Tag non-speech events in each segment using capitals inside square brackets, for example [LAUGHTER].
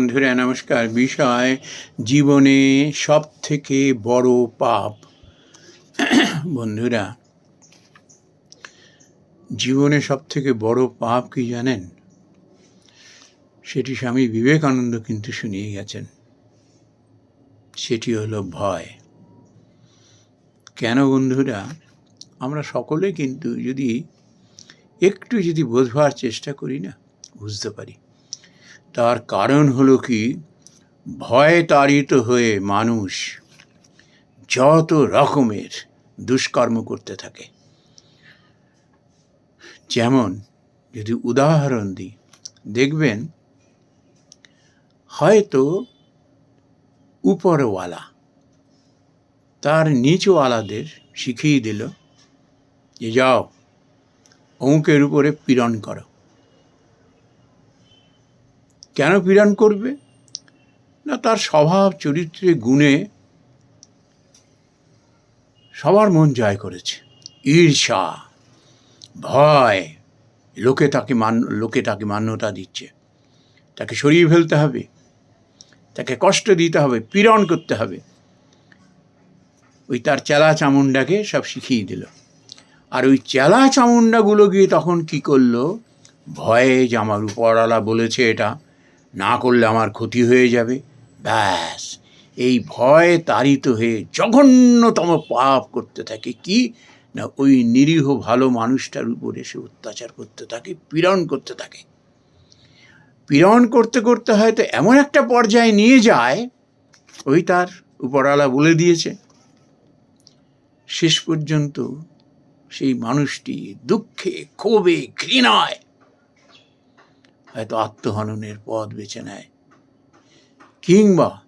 বন্ধুরা, নমস্কার। বিষয়, জীবনে সব থেকে বড় পাপ। বন্ধুরা, জীবনে সব থেকে বড় পাপ কি জানেন? সেটি স্বামী বিবেকানন্দ কিন্তু শুনিয়ে গেছেন। সেটি হলো ভয়। কেন বন্ধুরা, আমরা সকলে কিন্তু যদি একটু যদি বোঝবার চেষ্টা করি না, বুঝতে পারি। তার কারণ হলো কি? ভয় তাড়িত হয়ে মানুষ যত রকমের দুষ্কর্ম করতে থাকে। যেমন যদি উদাহরণ দিই, দেখবেন হয়তো উপরওয়ালা তার নিচওয়ালাদের শিখিয়ে দিল যে যাও অমুকের উপরে পীড়ন করো। কেন পীড়ন করবে? না, তার স্বভাব চরিত্রে গুণে সবার মন জয় করেছে। ঈর্ষা, ভয়, লোকে তাকে মান, লোকে তাকে মান্যতা দিচ্ছে। তাকে সরিয়ে ফেলতে হবে। তাকে কষ্ট দিতে হবে, পীড়ন করতে হবে। ওই তার চেলা চামুন্ডাকে সব শিখিয়ে দিল। আর ওই চেলা চামুন্ডাগুলো গিয়ে তখন কি করল? ভয়ে যে আমার উপরওয়ালা বলেছে এটা না করলে আমার ক্ষতি হয়ে যাবে। ব্যাস, এই ভয় তাড়িত হয়ে জঘন্যতম পাপ করতে থাকে কি? না ওই নিরীহ ভালো মানুষটার উপরে সে অত্যাচার করতে থাকে, পীড়ন করতে থাকে। পীড়ন করতে করতে হয়তো এমন একটা পর্যায়ে নিয়ে যায়, ওই তার উপরওয়ালা বলে দিয়েছে। শেষ পর্যন্ত সেই মানুষটি দুঃখে, ক্ষোভে, ঘৃণায় হয়তো আত্মহননের পথ বেছে নেয়। কিংবা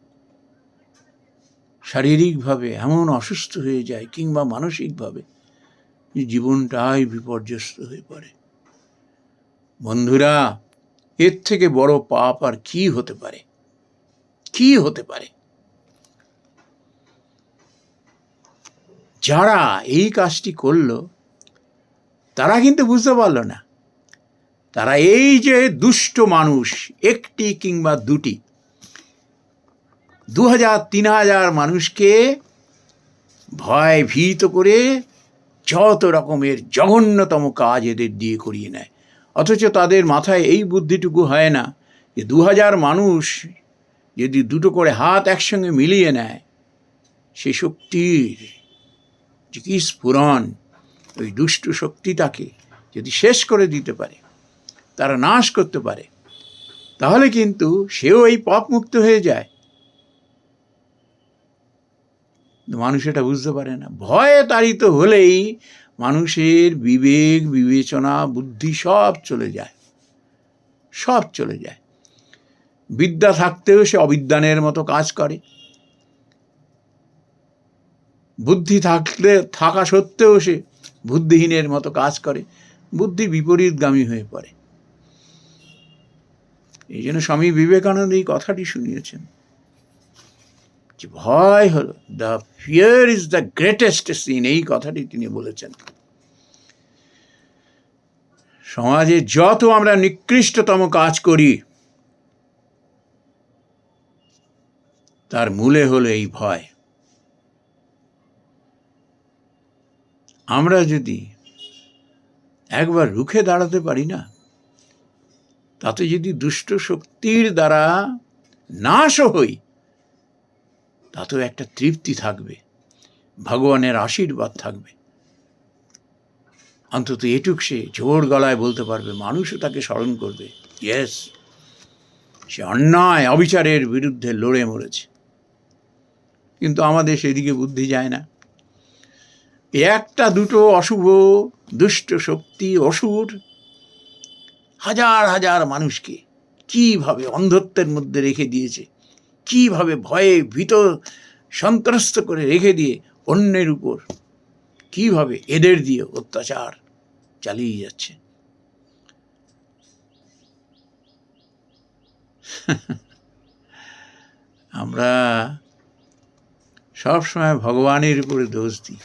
শারীরিকভাবে এমন অসুস্থ হয়ে যায়, কিংবা মানসিকভাবে যে জীবনটাই বিপর্যস্ত হয়ে পড়ে। বন্ধুরা, এর থেকে বড় পাপ আর কি হতে পারে? কি হতে পারে? যারা এই কাজটি করল, তারা কিন্তু বুঝতে পারল না। তারা এই যে দুষ্ট মানুষ, একটি কিংবা দুটি দু হাজার তিন হাজার মানুষকে ভয় ভীত করে যত রকমের জঘন্যতম কাজ এদের দিয়ে করিয়ে নেয়। অথচ তাদের মাথায় এই বুদ্ধিটুকু হয় না যে দু হাজার মানুষ যদি দুটো করে হাত একসঙ্গে মিলিয়ে নেয়, সে শক্তির যে কি স্ফুরণ, ওই দুষ্ট শক্তিটাকে যদি শেষ করে দিতে পারে। তারা নাশ করতে পারে। তাহলে কিন্তু সেও এই পাপ মুক্ত হয়ে যায়। মানুষ এটা বুঝতে পারে না। ভয়ে তাড়িত হলেই মানুষের বিবেক, বিবেচনা, বুদ্ধি সব চলে যায়। সব চলে যায়। বিদ্যা থাকতেও সে অবিদ্যানের মতো কাজ করে। বুদ্ধি থাকলে, থাকা সত্ত্বেও সে বুদ্ধিহীনের মতো কাজ করে। বুদ্ধি বিপরীতগামী হয়ে পড়ে। এই জন্য স্বামী বিবেকানন্দ এই কথাটি শুনিয়েছেন যে ভয় হলো। The fear is the greatest sin এই কথাটি তিনি বলেছেন। সমাজে যত আমরা নিকৃষ্টতম কাজ করি, তার মূলে হলো এই ভয়। আমরা যদি একবার রুখে দাঁড়াতে পারি না তাতে যদি দুষ্ট শক্তির দ্বারা নাশও হই, তাতেও একটা তৃপ্তি থাকবে, ভগবানের আশীর্বাদ থাকবে। অন্তত এটুক সে জোর গলায় বলতে পারবে মানুষও তাকে স্মরণ করবে, ইয়েস, সে অন্যায় অবিচারের বিরুদ্ধে লড়ে মরেছে। কিন্তু আমাদের সেদিকে বুদ্ধি যায় না। একটা দুটো অশুভ, দুষ্ট শক্তি, অসুর হাজার হাজার মানুষকে কীভাবে অন্ধত্বের মধ্যে রেখে দিয়েছে, কীভাবে ভয়ে ভীত সন্ত্রস্ত করে রেখে দিয়ে অন্যের উপর কীভাবে এদের দিয়ে অত্যাচার চালিয়ে যাচ্ছে। [LAUGHS] আমরা সবসময় ভগবানের উপরে দোষ দিই।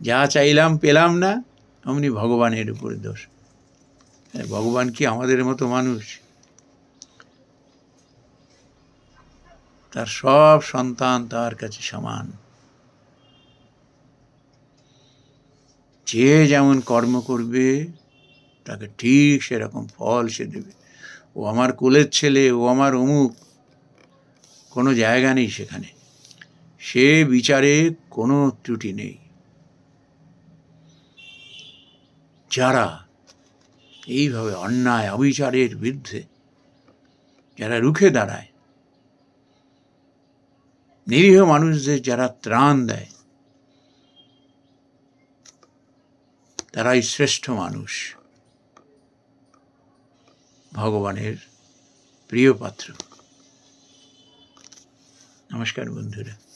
যা চাইলাম পেলাম না অমনি ভগবানের উপরে দোষ। হ্যাঁ, ভগবান কি আমাদের মতো মানুষ? তার সব সন্তান তার কাছে সমান। যে যেমন কর্ম করবে, তাকে ঠিক সেরকম ফল সে দেবে। ও আমার কোলের ছেলে, ও আমার অমুক। কোনো জায়গা নেই সেখানে। সে বিচারে কোনো ত্রুটি নেই। যারা এইভাবে অন্যায় অবিচারের বিরুদ্ধে যারা রুখে দাঁড়ায়, নিরীহ মানুষদের যারা ত্রাণ দেয়, তারাই শ্রেষ্ঠ মানুষ। ভগবানের প্রিয় পাত্র। নমস্কার বন্ধুরা।